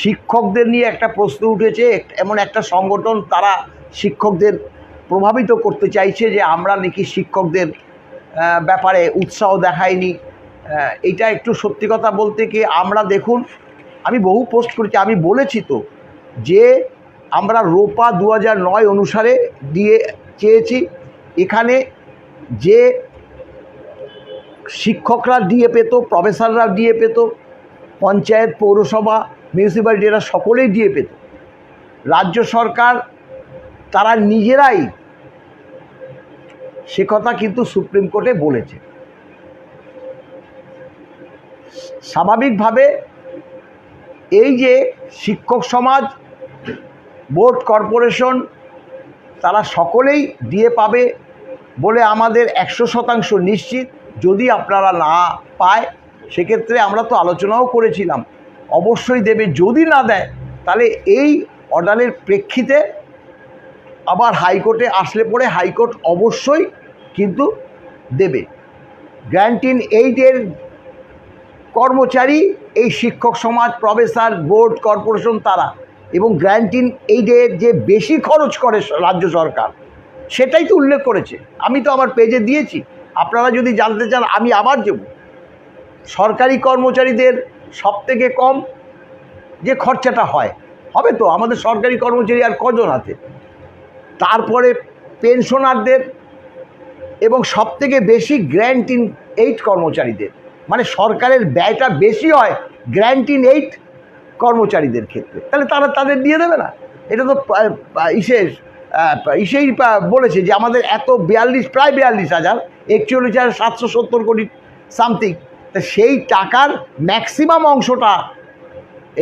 শিক্ষকদের নিয়ে একটা প্রশ্ন উঠেছে, এমন একটা সংগঠন তারা শিক্ষকদের প্রভাবিত করতে চাইছে যে আমরা নাকি শিক্ষকদের ব্যাপারে উৎসাহ দেখাইনি। এটা একটু সত্যি কথা বলতে কি আমরা দেখুন, আমি বহু পোস্ট করেছি, আমি বলেছি তো যে আমরা রোপা দু নয় অনুসারে দিয়ে চেয়েছি, এখানে যে শিক্ষকরা দিয়ে পেত প্রফেসররা দিয়ে পেত, পঞ্চায়েত, পৌরসভা মিউনিসিপ্যালিটি এরা সকলেই দিয়ে পেত। রাজ্য সরকার, তারা নিজেরাই সে কথা কিন্তু সুপ্রিম কোর্টে বলেছে। স্বাভাবিকভাবে এই যে শিক্ষক সমাজ, বোর্ড কর্পোরেশন, তারা সকলেই দিয়ে পাবে বলে আমাদের একশো শতাংশ নিশ্চিত। যদি আপনারা না পায়, সেক্ষেত্রে আমরা তো আলোচনাও করেছিলাম। অবশ্যই দেবে। যদি না দেয়, তাহলে এই অর্ডারের প্রেক্ষিতে আবার হাইকোর্টে আসলে পরে হাইকোর্ট অবশ্যই কিন্তু দেবে। গ্র্যান্ট ইন এইডের কর্মচারী, এই শিক্ষক সমাজ, প্রফেসর, বোর্ড, কর্পোরেশন তারা এবং গ্র্যান্ট ইন এইডের যে বেশি খরচ করে রাজ্য সরকার, সেটাই তো উল্লেখ করেছে। আমি তো আমার পেজে দিয়েছি। আপনারা যদি জানতে চান, আমি আবার যাব সরকারি কর্মচারীদের সব থেকে কম যে খরচাটা হয়। হবে তো? আমাদের সরকারি কর্মচারী আর কজন আছে? তারপরে পেনশনারদের এবং সব থেকে বেশি গ্র্যান্ট ইন এইট কর্মচারীদের। মানে সরকারের ব্যয়টা বেশি হয় গ্র্যান্ট ইন এইট কর্মচারীদের ক্ষেত্রে। তাহলে তারা তাদের দিয়ে দেবে না? এটা তো ইসে ইসেই বলেছে যে আমাদের এত বিয়াল্লিশ, প্রায় বিয়াল্লিশ হাজার, একচল্লিশ হাজার সাতশো সত্তর কোটি সামথিং তা সেই টাকার ম্যাক্সিমাম অংশটা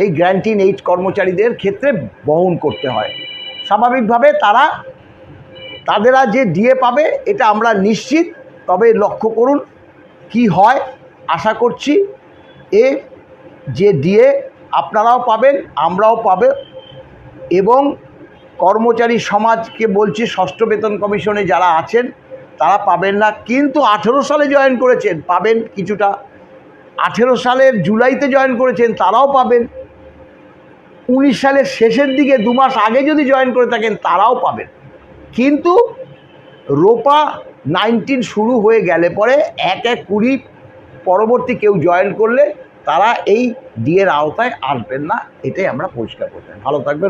এই গ্র্যান্টিন এইট কর্মচারীদের ক্ষেত্রে বহন করতে হয়। স্বাভাবিকভাবে তারা, তাদেরা যে ডিএ পাবে, এটা আমরা নিশ্চিত। তবে লক্ষ্য করুন কি হয়। আশা করছি এ যে ডিএ আপনারাও পাবেন, আমরাও পাবে এবং কর্মচারী সমাজকে বলছি, ষষ্ঠ বেতন কমিশনে যারা আছেন, তারা পাবেন না। কিন্তু আঠেরো সালে জয়েন করেছেন, পাবেন কিছুটা। আঠেরো সালের জুলাইতে জয়েন করেছেন, তারাও পাবেন। উনিশ সালের শেষের দিকে দু মাস আগে যদি জয়েন করে থাকেন, তারাও পাবেন। কিন্তু রোপা নাইনটিন শুরু হয়ে গেলে পরে এক এক কুড়ি পরবর্তী কেউ জয়েন করলে তারা এই ডিএর আওতায় আসবেন না, এটাই আমরা পরিষ্কার করতে ভালো থাকবেন